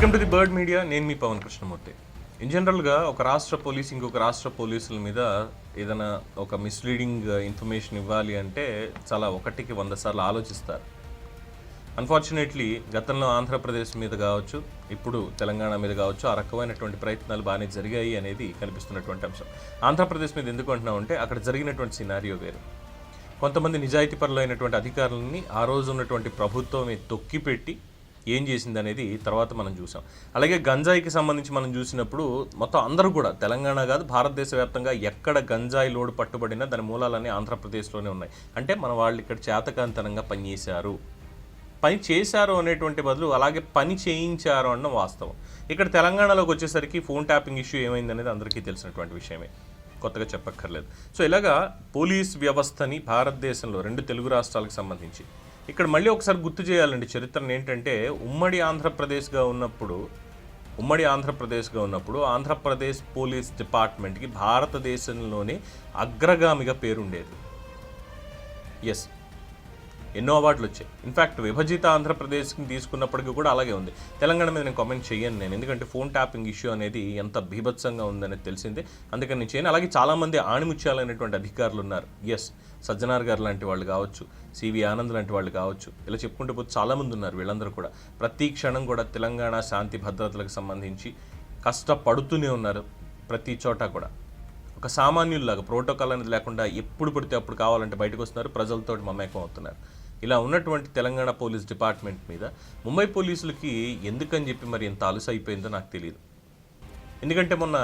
Welcome to the bird media నేను మీ Pawan Krishnamurthy. In జనరల్గా ఒక రాష్ట్ర పోలీస్ ఇంకొక రాష్ట్ర పోలీసుల మీద ఏదైనా ఒక మిస్లీడింగ్ ఇన్ఫర్మేషన్ ఇవ్వాలి అంటే చాలా ఒకటికి వంద సార్లు ఆలోచిస్తారు. అన్ఫార్చునేట్లీ గతంలో ఆంధ్రప్రదేశ్ మీద కావచ్చు ఇప్పుడు తెలంగాణ మీద కావచ్చు ఆ రకమైనటువంటి ప్రయత్నాలు బాగానే జరిగాయి అనేది కనిపిస్తున్నటువంటి అంశం. ఆంధ్రప్రదేశ్ మీద ఎందుకు అంటున్నామంటే అక్కడ జరిగినటువంటి సినారియో వేరు. కొంతమంది నిజాయితీ పరులైనటువంటి అధికారులని ఆ రోజు ఉన్నటువంటి ప్రభుత్వమే తొక్కిపెట్టి ఏం చేసింది అనేది తర్వాత మనం చూసాం. అలాగే గంజాయికి సంబంధించి మనం చూసినప్పుడు మొత్తం అందరూ కూడా తెలంగాణ కాదు భారతదేశ వ్యాప్తంగా ఎక్కడ గంజాయి లోడ్ పట్టుబడినా దాని మూలాలన్నీ ఆంధ్రప్రదేశ్లోనే ఉన్నాయి. అంటే మన వాళ్ళు ఇక్కడ చేతకాంతనంగా పనిచేశారు పని చేశారు అనేటువంటి బదులు అలాగే పని చేయించారు అన్న వాస్తవం. ఇక్కడ తెలంగాణలోకి వచ్చేసరికి ఫోన్ ట్యాపింగ్ ఇష్యూ ఏమైంది అనేది అందరికీ తెలిసినటువంటి విషయమే. కొత్తగా చెప్పక్కర్లేదు. సో ఇలాగా పోలీస్ వ్యవస్థని భారతదేశంలో రెండు తెలుగు రాష్ట్రాలకు సంబంధించి ఇక్కడ మళ్ళీ ఒకసారి గుర్తు చేయాలండి చరిత్రను ఏంటంటే ఉమ్మడి ఆంధ్రప్రదేశ్గా ఉన్నప్పుడు ఉమ్మడి ఆంధ్రప్రదేశ్గా ఉన్నప్పుడు ఆంధ్రప్రదేశ్ పోలీస్ డిపార్ట్మెంట్కి భారతదేశంలోనే అగ్రగామిగా పేరుండేది. ఎస్ ఎన్నో అవార్డులు వచ్చాయి. ఇన్ఫాక్ట్ విభజిత ఆంధ్రప్రదేశ్కి తీసుకున్నప్పటికీ కూడా అలాగే ఉంది. తెలంగాణ మీద నేను కామెంట్ చేయను నేను. ఎందుకంటే ఫోన్ ట్యాపింగ్ ఇష్యూ అనేది ఎంత బీభత్సంగా ఉందనేది తెలిసిందే. అందుకని నేను చేయను. అలాగే చాలామంది ఆణిముత్యాలైనటువంటి అధికారులు ఉన్నారు. ఎస్ సజ్జనార్ గారు లాంటి వాళ్ళు కావచ్చు సివి ఆనంద్ లాంటి వాళ్ళు కావచ్చు ఇలా చెప్పుకుంటూ పోతే చాలామంది ఉన్నారు వీళ్ళందరూ కూడా. ప్రతి క్షణం కూడా తెలంగాణ శాంతి భద్రతలకు సంబంధించి కష్టపడుతూనే ఉన్నారు ప్రతి చోట కూడా. ఒక సామాన్యుల్లాగా ప్రోటోకాల్ అనేది లేకుండా ఎప్పుడు పడితే అప్పుడు కావాలంటే బయటకు వస్తున్నారు. ప్రజలతో మమేకం అవుతున్నారు. ఇలా ఉన్నటువంటి తెలంగాణ పోలీస్ డిపార్ట్మెంట్ మీద ముంబై పోలీసులకి ఎందుకని చెప్పి మరి ఎంత అలుసు అయిపోయిందో నాకు తెలియదు ఎందుకంటే మొన్న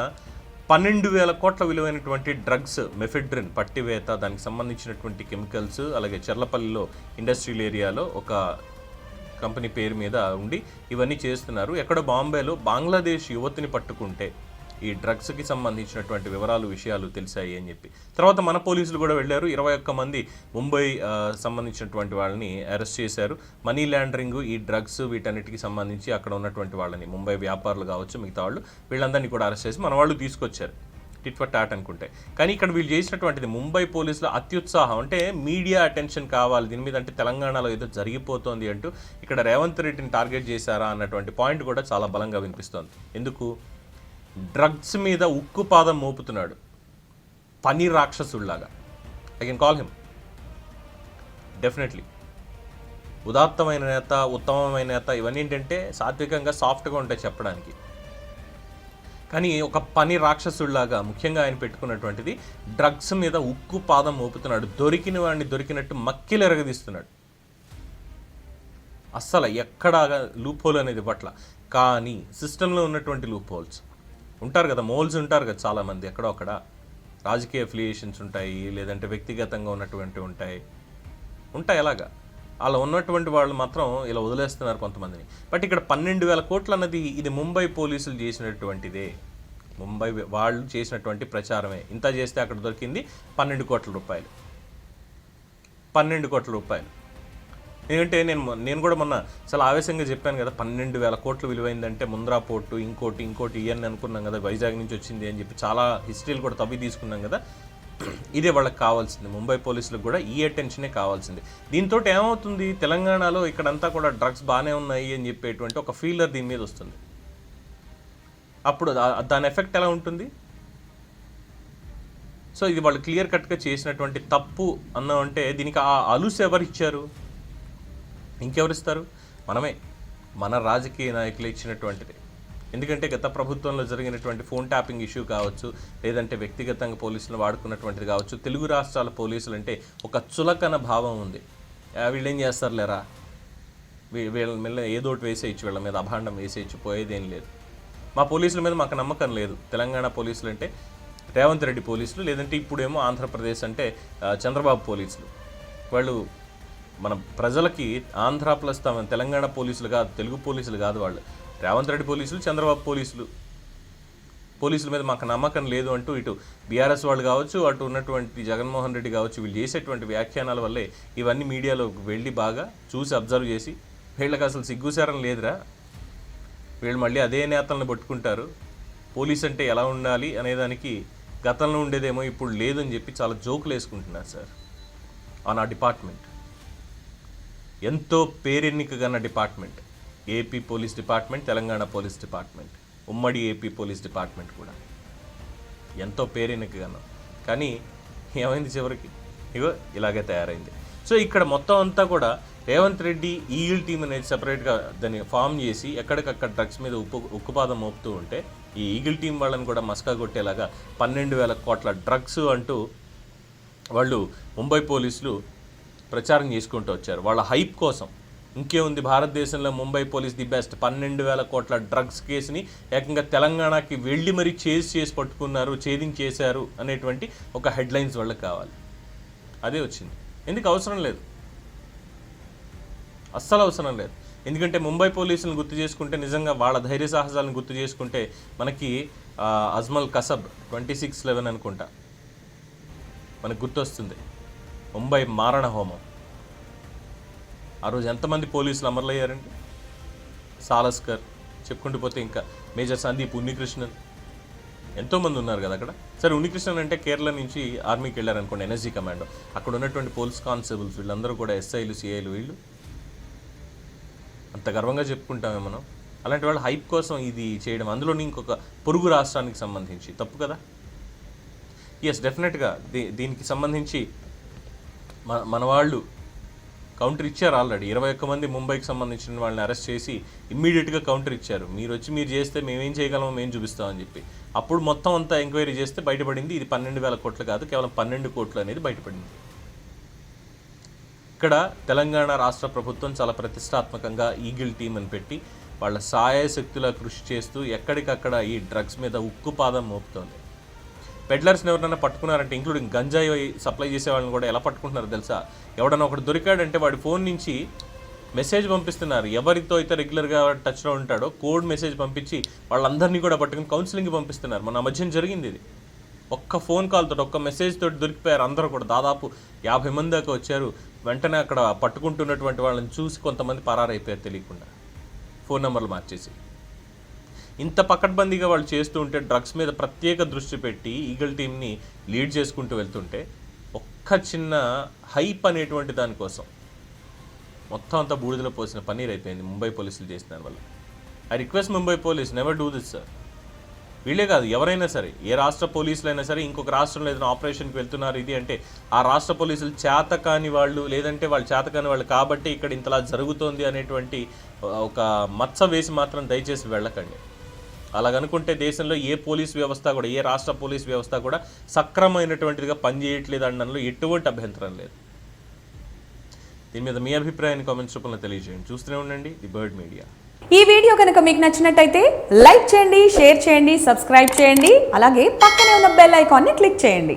పన్నెండు వేల కోట్ల విలువైనటువంటి డ్రగ్స్ మెఫెడ్రిన్ పట్టివేత దానికి సంబంధించినటువంటి కెమికల్స్ అలాగే చెర్లపల్లిలో ఇండస్ట్రియల్ ఏరియాలో ఒక కంపెనీ పేరు మీద ఉండి ఇవన్నీ చేస్తున్నారు. ఎక్కడ బాంబేలో బంగ్లాదేశ్ యువతిని పట్టుకుంటే ఈ డ్రగ్స్కి సంబంధించినటువంటి వివరాలు విషయాలు తెలిసాయి అని చెప్పి. తర్వాత మన పోలీసులు కూడా వెళ్ళారు. ఇరవై ఒక్క మంది ముంబై సంబంధించినటువంటి వాళ్ళని అరెస్ట్ చేశారు. మనీ లాండరింగ్ ఈ డ్రగ్స్ వీటన్నిటికి సంబంధించి అక్కడ ఉన్నటువంటి వాళ్ళని ముంబై వ్యాపారులు కావచ్చు మిగతా వాళ్ళు వీళ్ళందరినీ కూడా అరెస్ట్ చేసి మన వాళ్ళు తీసుకొచ్చారు. టిట్ ఫర్ టాట్ అనుకుంటే. కానీ ఇక్కడ వీళ్ళు చేసినటువంటిది ముంబై పోలీసుల అత్యుత్సాహం. అంటే మీడియా అటెన్షన్ కావాలి. దీని మీద అంటే తెలంగాణలో ఏదో జరిగిపోతోంది అంటూ ఇక్కడ రేవంత్ రెడ్డిని టార్గెట్ చేశారా అన్నటువంటి పాయింట్ కూడా చాలా బలంగా వినిపిస్తోంది. ఎందుకు? డ్రగ్స్ మీద ఉక్కు పాదం మోపుతున్నాడు. పని రాక్షసుల్లాగా. I can call him definitely ఉదాత్తమైన నేత ఉత్తమమైన నేత ఇవన్నీ ఏంటంటే సాత్వికంగా సాఫ్ట్గా ఉంటాయి చెప్పడానికి. కానీ ఒక పని రాక్షసుల్లాగా ముఖ్యంగా ఆయన పెట్టుకున్నటువంటిది డ్రగ్స్ మీద ఉక్కు పాదం మోపుతున్నాడు. దొరికిన వాడిని దొరికినట్టు మక్కిలు ఎరగదీస్తున్నాడు. అస్సలు ఎక్కడ లూప్ హోల్ అనేది పట్ల. కానీ సిస్టంలో ఉన్నటువంటి లూప్ హోల్స్ ఉంటారు కదా మోల్స్ ఉంటారు కదా చాలామంది ఎక్కడో అక్కడ. రాజకీయ అఫిలియేషన్స్ ఉంటాయి లేదంటే వ్యక్తిగతంగా ఉన్నటువంటి ఉంటాయి. ఉంటాయి అలాగా. అలా ఉన్నటువంటి వాళ్ళు మాత్రం ఇలా వదిలేస్తున్నారు కొంతమందిని. బట్ ఇక్కడ పన్నెండు వేల కోట్లు అన్నది ఇది ముంబై పోలీసులు చేసినటువంటిదే. ముంబై వాళ్ళు చేసినటువంటి ప్రచారమే. ఇంత చేస్తే అక్కడ దొరికింది పన్నెండు కోట్ల రూపాయలు. పన్నెండు కోట్ల రూపాయలు. ఎందుకంటే నేను నేను కూడా మొన్న చాలా ఆవేశంగా చెప్పాను కదా పన్నెండు వేల కోట్లు విలువైందంటే ముంద్రా పోర్టు ఇంకోటి ఇంకోటి ఇవన్నీ అనుకున్నాం కదా వైజాగ్ నుంచి వచ్చింది అని చెప్పి చాలా హిస్టరీలు కూడా తవ్వి తీసుకున్నాం కదా ఇదే వాళ్ళకి కావాల్సింది. ముంబై పోలీసులకు కూడా ఈ అటెన్షనే కావాల్సింది. దీంతో ఏమవుతుంది? తెలంగాణలో ఇక్కడంతా కూడా డ్రగ్స్ బాగానే ఉన్నాయి అని చెప్పేటువంటి ఒక ఫీలర్ దీని మీద వస్తుంది. అప్పుడు దా- దాని ఎఫెక్ట్ ఎలా ఉంటుంది? సో ఇది వాళ్ళు క్లియర్ కట్గా చేసినటువంటి తప్పు అన్నామంటే దీనికి ఆ అలుసు ఎవరు ఇచ్చారు ఇంకెవరిస్తారు? మనమే. మన రాజకీయ నాయకులు ఇచ్చినటువంటిది. ఎందుకంటే గత ప్రభుత్వంలో జరిగినటువంటి ఫోన్ ట్యాపింగ్ ఇష్యూ కావచ్చు లేదంటే వ్యక్తిగతంగా పోలీసులు వాడుకున్నటువంటిది కావచ్చు తెలుగు రాష్ట్రాల పోలీసులు అంటే ఒక చులకన భావం ఉంది. వీళ్ళు ఏం చేస్తారు లేరా వీళ్ళ మీద ఏదో ఒకటి వేసేయచ్చు వీళ్ళ మీద అభాండం వేసేయచ్చు పోయేదేం లేదు. మా పోలీసుల మీద మాకు నమ్మకం లేదు. తెలంగాణ పోలీసులు అంటే రేవంత్ రెడ్డి పోలీసులు లేదంటే ఇప్పుడేమో ఆంధ్రప్రదేశ్ అంటే చంద్రబాబు పోలీసులు. వాళ్ళు మన ప్రజలకి ఆంధ్ర ప్లస్ తమ తెలంగాణ పోలీసులు కాదు తెలుగు పోలీసులు కాదు వాళ్ళు. రేవంత్ రెడ్డి పోలీసులు చంద్రబాబు పోలీసులు. పోలీసుల మీద మాకు నమ్మకం లేదు అంటూ ఇటు బీఆర్ఎస్ వాళ్ళు కావచ్చు అటు ఉన్నటువంటి జగన్మోహన్ రెడ్డి కావచ్చు వీళ్ళు చేసేటువంటి వ్యాఖ్యానాల వల్లే ఇవన్నీ మీడియాలోకి వెళ్ళి బాగా చూసి అబ్జర్వ్ చేసి వీళ్ళకి అసలు సిగ్గుసారం లేదురా. వీళ్ళు మళ్ళీ అదే నేతలను పట్టుకుంటారు. పోలీస్ అంటే ఎలా ఉండాలి అనేదానికి గతంలో ఉండేదేమో ఇప్పుడు లేదని చెప్పి చాలా జోకులు వేసుకుంటున్నారు సార్. ఆన్ ఆ డిపార్ట్మెంట్. ఎంతో పేరెన్నిక గన్న department. AP police department Telangana police department. ఉమ్మడి ఏపీ పోలీస్ డిపార్ట్మెంట్ కూడా. ఎంతో పేరెనకగాను కానీ ఏమైంది చివరికి? ఇగో ఇలాగే తయారైంది. సో ఇక్కడ మొత్తం అంతా కూడా రేవంత్ రెడ్డి ఈగిల్ టీం అనేది సపరేట్గా దాన్ని ఫామ్ చేసి ఎక్కడికక్కడ డ్రగ్స్ మీద ఉప్పు ఉక్కుపాదం మోపుతూ ఉంటే ఈ ఈగిల్ టీం వాళ్ళని కూడా మస్కా కొట్టేలాగా పన్నెండు వేల కోట్ల డ్రగ్స్ అంటూ వాళ్ళు ముంబై పోలీసులు ప్రచారం చేసుకుంటూ వచ్చారు. వాళ్ళ హైప్ కోసం. ఇంకేముంది భారతదేశంలో ముంబై పోలీస్ ది బెస్ట్. పన్నెండు వేల కోట్ల డ్రగ్స్ కేసుని ఏకంగా తెలంగాణకి వెళ్ళి మరీ చేసి చేసి పట్టుకున్నారు ఛేదించేశారు అనేటువంటి ఒక హెడ్లైన్స్ వాళ్ళకి కావాలి. అదే వచ్చింది. ఎందుకు అవసరం లేదు? అస్సలు అవసరం లేదు. ఎందుకంటే ముంబై పోలీసులను గుర్తు చేసుకుంటే నిజంగా వాళ్ళ ధైర్య సాహసాలను గుర్తు చేసుకుంటే మనకి Ajmal Kasab twenty six eleven అనుకుంటా. మనకు గుర్తొస్తుంది. ముంబై మారణ హోమం. ఆ రోజు ఎంతమంది పోలీసులు అమరులయ్యారండి? సాలస్కర్ చెప్పుకుంటూ పోతే ఇంకా మేజర్ సందీప్ ఉన్నికృష్ణన్. ఎంతోమంది ఉన్నారు కదా అక్కడ. సరే ఉన్నికృష్ణన్ అంటే కేరళ నుంచి ఆర్మీకి వెళ్ళారనుకోండి ఎనర్జీ కమాండో. అక్కడ ఉన్నటువంటి పోలీస్ కానిస్టేబుల్స్ వీళ్ళందరూ కూడా ఎస్ఐలు సిఐలు వీళ్ళు. అంత గర్వంగా చెప్పుకుంటామే మనం. అలాంటి వాళ్ళ హైప్ కోసం ఇది చేయడం అందులో ఇంకొక పొరుగు రాష్ట్రానికి సంబంధించి. తప్పు కదా? ఎస్ డెఫినెట్గా దీ దీనికి సంబంధించి మన మన వాళ్ళు కౌంటర్ ఇచ్చారు ఆల్రెడీ. ఇరవై ఒక్క మంది ముంబైకి సంబంధించిన వాళ్ళని అరెస్ట్ చేసి ఇమ్మీడియట్గా కౌంటర్ ఇచ్చారు. మీరు వచ్చి మీరు చేస్తే మేమేం చేయగలమో మేము చూపిస్తామని చెప్పి. అప్పుడు మొత్తం అంతా ఎంక్వైరీ చేస్తే బయటపడింది. ఇది పన్నెండు వేల కోట్లు కాదు కేవలం పన్నెండు కోట్లు అనేది బయటపడింది. ఇక్కడ తెలంగాణ రాష్ట్ర ప్రభుత్వం చాలా ప్రతిష్టాత్మకంగా ఈగిల్ టీం అని పెట్టి వాళ్ళ సాయశక్తుల కృషి చేస్తూ ఎక్కడికక్కడ ఈ డ్రగ్స్ మీద ఉక్కుపాదం మోపుతోంది. పెడ్లర్స్ని ఎవరైనా పట్టుకున్నారంటే ఇంక్లూడింగ్ గంజాయి సప్లై చేసే వాళ్ళని కూడా ఎలా పట్టుకుంటున్నారో తెలుసా? ఎవడన్నా ఒకడు దొరికాడంటే వాడి ఫోన్ నుంచి మెసేజ్ పంపిస్తున్నారు. ఎవరితో అయితే రెగ్యులర్గా టచ్లో ఉంటాడో కోడ్ మెసేజ్ పంపించి వాళ్ళందరినీ కూడా పట్టుకుని కౌన్సిలింగ్కి పంపిస్తున్నారు. మన మధ్యన జరిగింది ఇది. ఒక్క ఫోన్ కాల్ తోటి ఒక్క మెసేజ్ తోటి దొరికిపోయారు అందరూ కూడా. దాదాపు యాభై మంది దాకా వచ్చారు. వెంటనే అక్కడ పట్టుకుంటున్నటువంటి వాళ్ళని చూసి కొంతమంది పరారైపోయారు తెలియకుండా. ఫోన్ నెంబర్లు మార్చేసి. ఇంత పకడ్బందీగా వాళ్ళు చేస్తూ ఉంటే డ్రగ్స్ మీద ప్రత్యేక దృష్టి పెట్టి ఈగల్ టీమ్ని లీడ్ చేసుకుంటూ వెళ్తుంటే ఒక్క చిన్న హైప్ అనేటువంటి దానికోసం మొత్తం అంతా బూడిదలో పోసిన పన్నీర్ అయిపోయింది ముంబై పోలీసులు చేసిన దానివల్ల. I request Mumbai police never do this sir వీళ్ళే కాదు ఎవరైనా సరే ఏ రాష్ట్ర పోలీసులు అయినా సరే ఇంకొక రాష్ట్రంలో ఏదైనా ఆపరేషన్కి వెళ్తున్నారు ఇది అంటే ఆ రాష్ట్ర పోలీసులు చేత కాని వాళ్ళు లేదంటే వాళ్ళు చేత కాని వాళ్ళు కాబట్టి ఇక్కడ ఇంతలా జరుగుతోంది అనేటువంటి ఒక మచ్చ వేసి మాత్రం దయచేసి వెళ్ళకండి. అలాగనుకుంటే దేశంలో ఏ పోలీస్ వ్యవస్థ కూడా ఏ రాష్ట్ర పోలీస్ వ్యవస్థ కూడా సక్రమైనటువంటిదిగా పనిచేయట్లేదు అనడంలో ఎటువంటి అభ్యంతరం లేదు. దీని మీద మీ అభిప్రాయాన్ని కామెంట్స్ రూపంలో తెలియజేయండి. చూస్తూనే ఉండండి ది బర్డ్ మీడియా. ఈ వీడియో కనుక మీకు నచ్చినట్టయితే లైక్ చేయండి షేర్ చేయండి సబ్స్క్రైబ్ చేయండి అలాగే పక్కనే ఉన్న బెల్ ఐకాన్ని క్లిక్ చేయండి.